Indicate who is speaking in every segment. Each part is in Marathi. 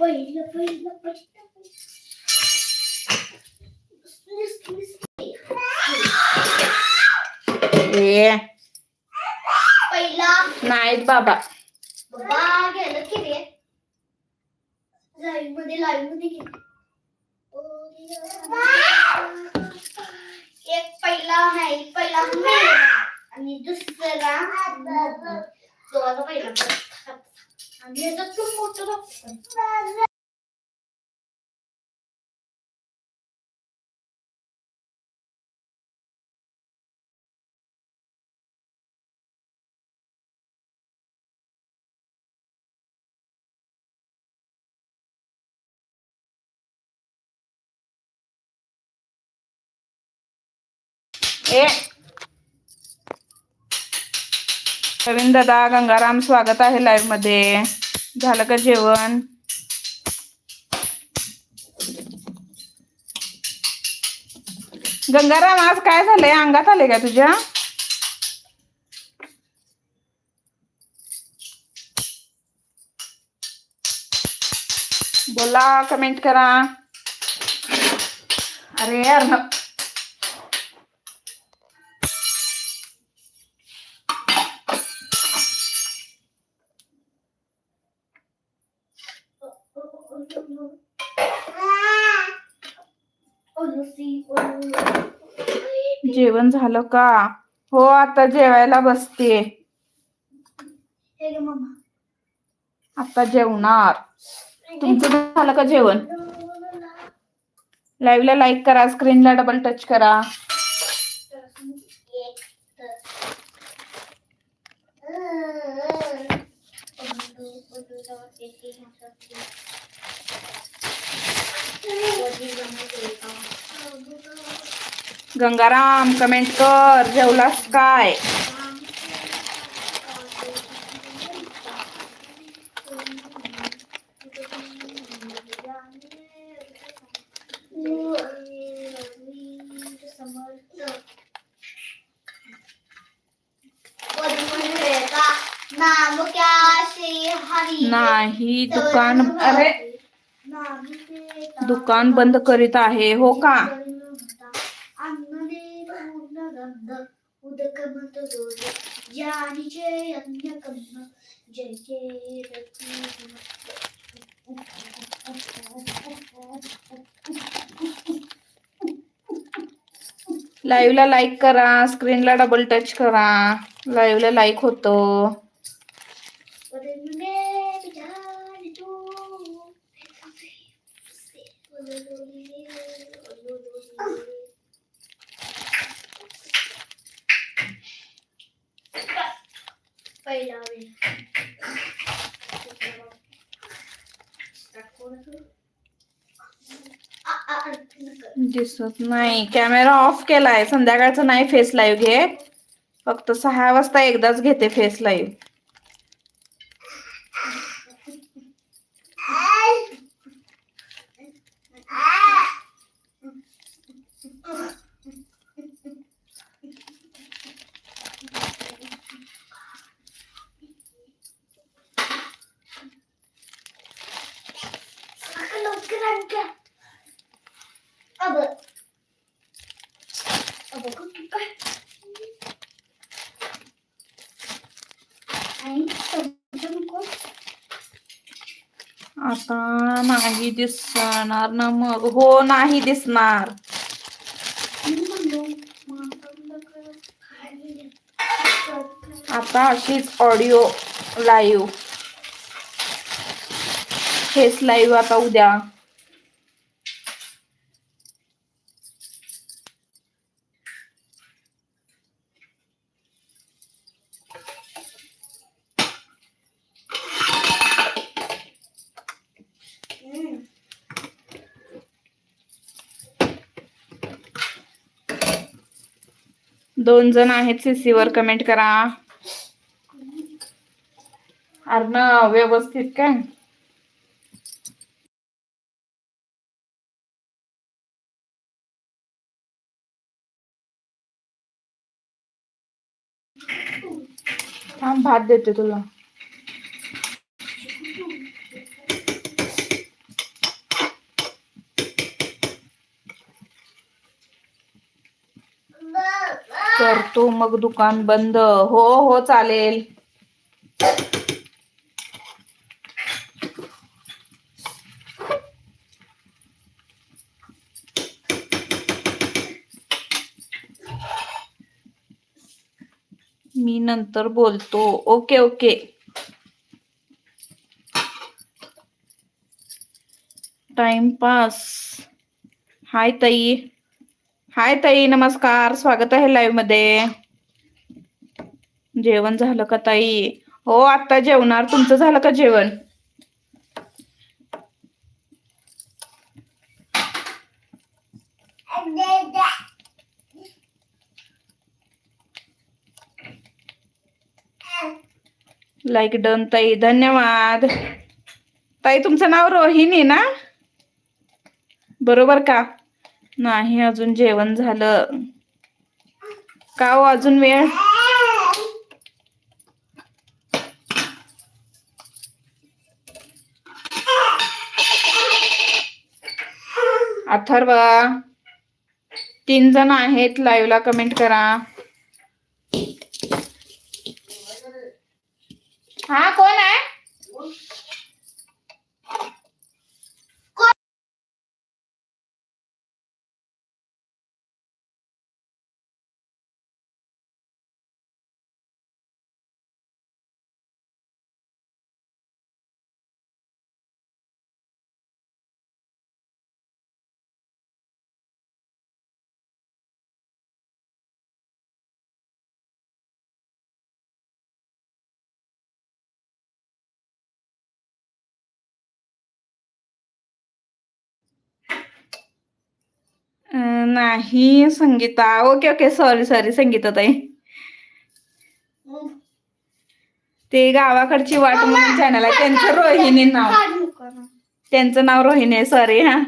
Speaker 1: पहिलं पहिलं पहिलं
Speaker 2: ए.
Speaker 1: पहिला.
Speaker 2: नाहीत बाबा.
Speaker 1: बाबा गेलं की रे. लाईव्हमध्ये लाईव्हमध्ये गेलं. एक पहिला नाही पहिला आणि दुसरा. तो आता पहिला आणि याचा खूप मोठं डॉक्टर
Speaker 2: ए प्रवीण दादा गंगाराम स्वागत आहे लाईव्हमध्ये. झालं का जेवण? गंगाराम आज काय झालंय? अंगात आले का तुझ्या? बोला कमेंट करा. अरे यार जेवण झालं का? हो आता जेवायला बसते. आता जेवणार. तुमचं झालं का जेवण? लाईव्ह ला लाईक करा स्क्रीनला डबल टच करा. गंगाराम कमेंट कर जेवलास काय? नाही दुकान अरे दुकान बंद करीत आहे हो का?
Speaker 1: उदकमत ज्ञानीचे अन्य कर्ण जय जय
Speaker 2: लाईव्हला लाईक करा स्क्रीनला डबल टच करा. लाईव्हला लाईक होतो
Speaker 1: पहिला वेळ. आ, आ, आ, नका.
Speaker 2: दिसत नाही कॅमेरा ऑफ केलाय. संध्याकाळचं नाही फेस लाईव्ह घेत. फक्त सहा वाजता एकदाच घेते फेस लाईव्ह
Speaker 1: Saka
Speaker 2: आता नाही दिसणार ना मग. हो नाही दिसणार. आता अशीच ऑडिओ लाईव्ह फेस लाईव्ह आता उद्या. दोन जण आहेत सीसी वर कमेंट करा. अर्णव व्यवस्थित काय? थांब भात देते तुला. जातो मग दुकान बंद. हो हो चालेल. मी नंतर बोलतो. Okay okay. टाइमपास हाय ताई. हाय ताई नमस्कार. स्वागत आहे लाईव्हमध्ये. जेवण झालं का ताई? हो आता जेवणार. तुमचं झालं का जेवण? लाईक डन ताई. धन्यवाद. ताई तुमचं नाव रोहिणी ना? बरोबर का? नाही अजून जेवण झालं. का हो अजून वेळ? अथर्व तीन जण आहेत लाईव्हला कमेंट करा. अं, नाही Sangeeta. Okay okay. Sorry sorry Sangeeta ताई. ते गावाकडची वाट म्हणून चॅनल आहे. त्यांचं रोहिणी नाव. त्यांचं नाव रोहिणी आहे. सॉरी हा.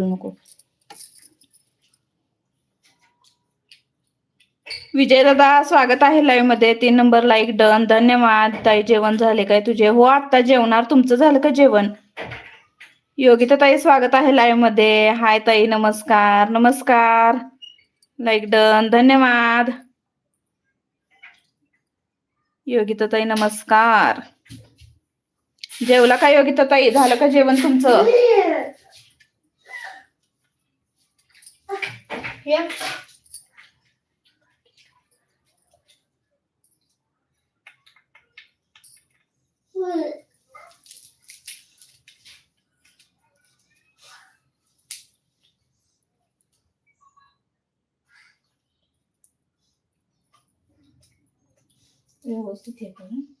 Speaker 2: नको. विजय स्वागत आहे लाईव्हमध्ये. तीन नंबर लाईक डन धन्यवाद. ताई जेवण झाले काय तुझे? हो आता जेवणार. तुमचं झालं का जेवण? योगिता ताई स्वागत आहे लाईव्हमध्ये. हाय ताई नमस्कार. नमस्कार. लाईक डन धन्यवाद. योगिता ताई नमस्कार. जेवला का योगिता ताई झालं का जेवण तुमचं?
Speaker 1: हे
Speaker 2: व्यवस्थित येतो ना
Speaker 1: हं? हा.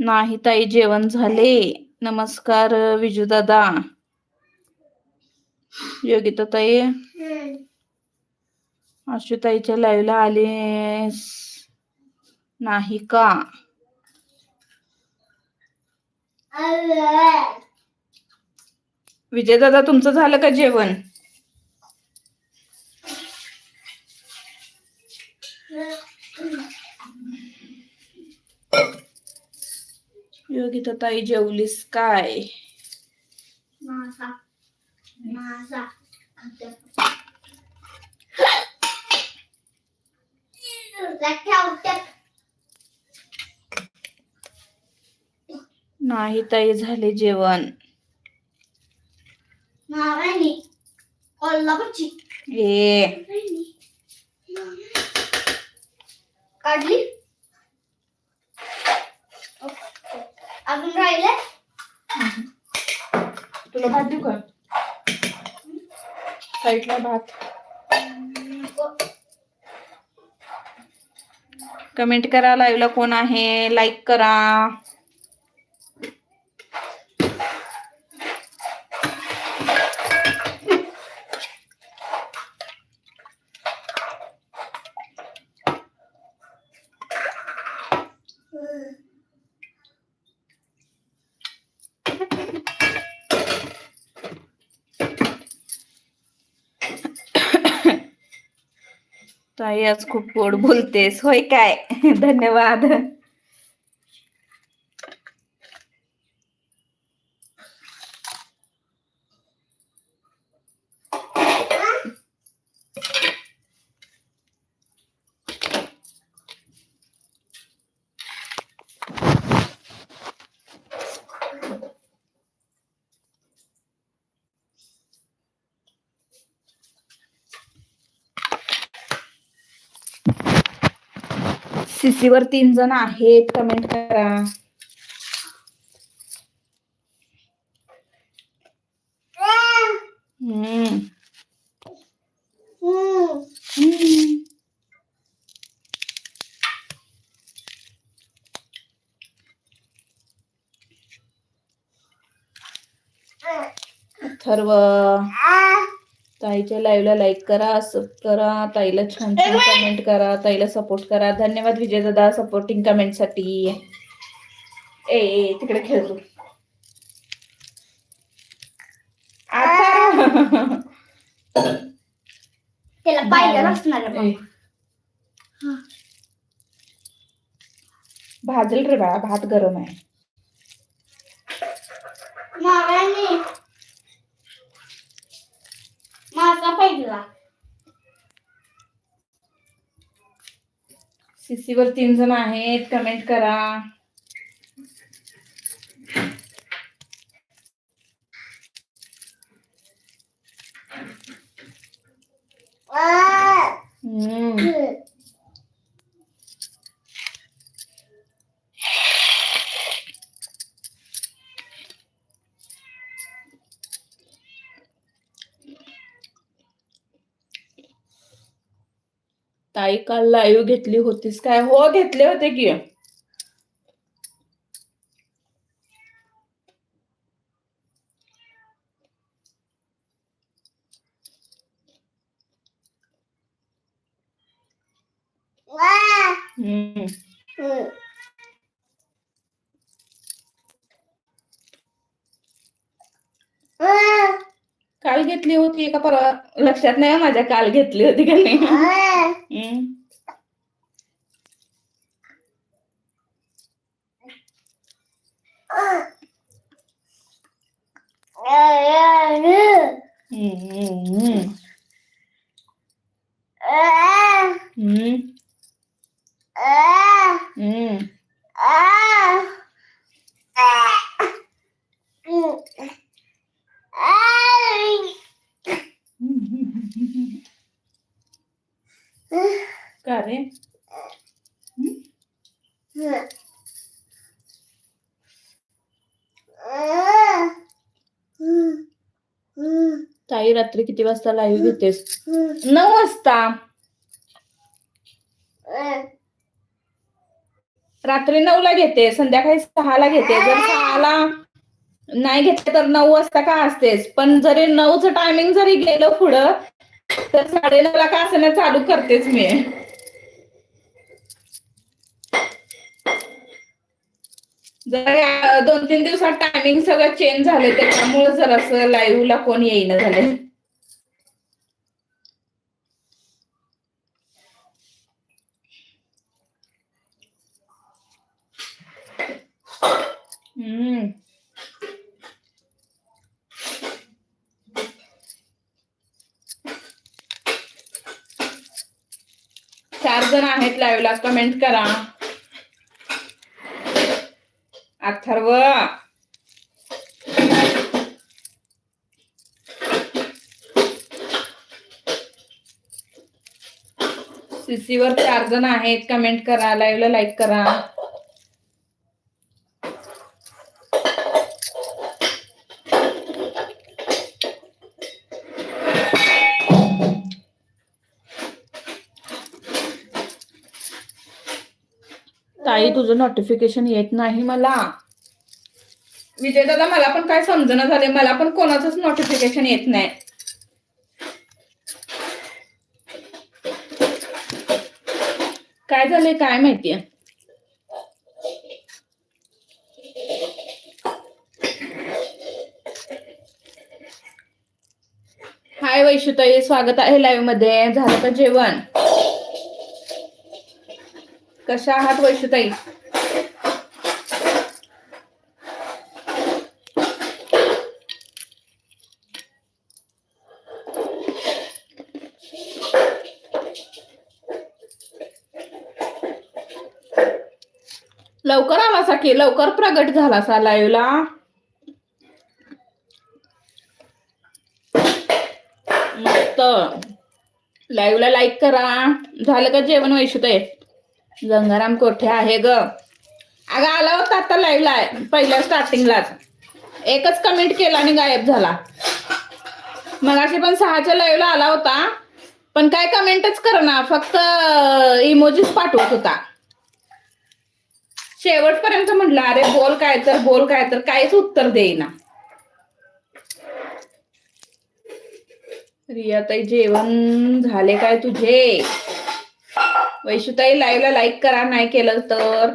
Speaker 2: नाही ताई जेवण झाले. नमस्कार विजू दादा. योगिता ताई. आशुताईच्या लाईव्हला आले. नाही का? विजय दादा तुमचं झालं का जेवण? योगिता ताई जेवलीस काय
Speaker 1: माझा माझा ठेवत्यात
Speaker 2: नाही ताई झाले जेवण. ए
Speaker 1: काढली अजून राहिले
Speaker 2: तुला भात देऊ का साईडला भात. कमेंट करा लाईव्हला कोण आहे? लाईक करा. ताई आज खूप गोड बोलतेस. होय काय? धन्यवाद. सीसी वर तीन जण आहेत कमेंट करा हम्म. ताईच्या लाईव्हला लाईक करा सब करा ताईला छान छान कमेंट करा ताईला सपोर्ट करा. धन्यवाद विजय दादा सपोर्टिंग कमेंटसाठी. ए ए, तिकडे खेळ तू. अथर्व.
Speaker 1: त्याला आहे
Speaker 2: ए. भाजेल रे बाळा भात गरम आहे
Speaker 1: नारायणी माझा पहिला
Speaker 2: सीसीवर तीन जण आहेत कमेंट करा हम्म. ताई काल लाईव्ह घेतली होतीस. काय हो घेतले होते की हम्म. काल घेतली होती का परवा? लक्षात नाही हं माझ्या काल घेतली होती का नाही? हम्म. हम्म, हम्म. हम्म. हम्म. का रे ताई रात्री किती वाजता लाईव्ह घेतेस? नऊ वाजता. रात्री नऊ ला घेते संध्याकाळी सहाला घेते. जर सहाला नाही घेतले तर नऊ वाजता का असतेस? पण जरी नऊचं टायमिंग जरी गेलं पुढं तर साडे ला का असं चालू करतेच मी. जर दोन तीन दिवसात टायमिंग सगळं चेंज झालं त्याच्यामुळे जरासं लाईव्हला कोण येईना झाले हम्म चार जण आहेत लाईव्हला कमेंट करा. अथर्व. सीसीवर वर चार जण आहेत कमेंट करा लाईव्हला लाईक करा. ताई तुझं नोटिफिकेशन येत नाही मला. विजय दादा मला पण काय समजणं झाले मला पण कोणाचंच नोटिफिकेशन येत नाही. काय झालंय काय माहितीये? हाय वैशुताई स्वागत आहे लाईव्हमध्ये. झालं का जेवण? कशा आहात वैशुताई लवकर आला की लवकर प्रगट झाला सा लाईव्हला मस्त. लाईव्हला लाईक करा. झालं का जेवण वैशुताई गंगाराम कोठे आहे ग? अगं आला होता आता लाईव्हला पहिल्या स्टार्टिंगलाच एकच कमेंट केला आणि गायब झाला. मगाशी पण सहाच्या लाईव्हला आला होता पण काय कमेंटच करना फक्त इमोजीच पाठवत होता. शेवटपर्यंत म्हटलं अरे बोल काय तर बोल काय तर काहीच उत्तर देईना. रियाताई जेवण झाले काय तुझे? वैशुताई लाईव्हला लाईक करा नाही केलं तर.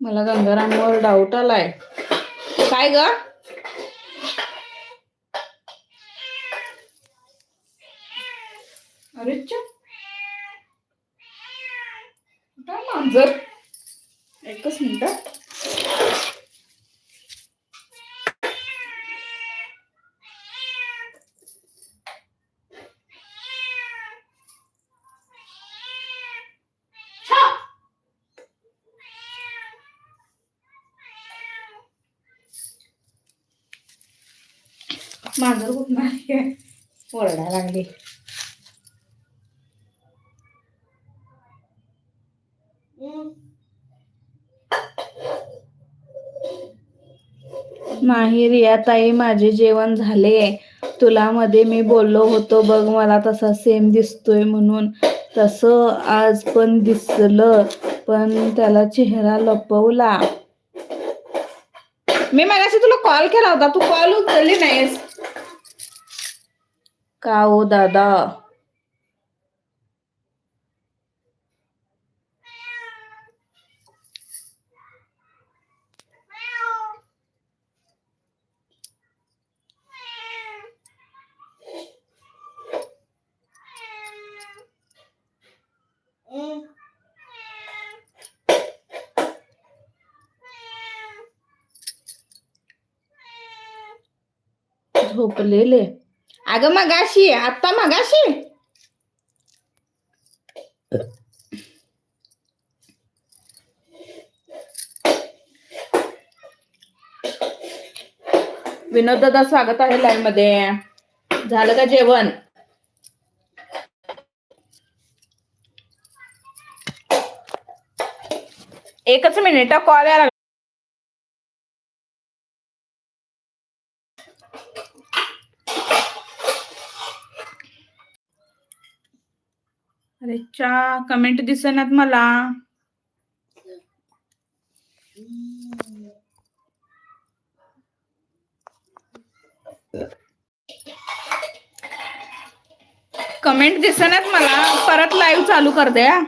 Speaker 2: मला गंगारामवर डाऊट आलाय. काय ग? अरे मांजर एकच मिनिट मांजर कुठं ओरडा लागली. नाही रियाताई माझे जेवण झाले. तुला मध्ये मी बोललो होतो बघ मला तसा सेम दिसतोय म्हणून. तसं आज पण दिसलं पण त्याला चेहरा लपवला. मी मगाशी तुला कॉल केला होता तू कॉल उचलली नाहीस. का हो दादा? झोपलेले. अगं मगाशी आता मगाशी? विनोद दादा स्वागत आहे लाईव्हमध्ये. झालं का जेवण? एकच मिनिट कॉल यायला च्या कमेंट दिसेनात मला. कमेंट दिसेनात मला. परत लाईव्ह चालू कर द्या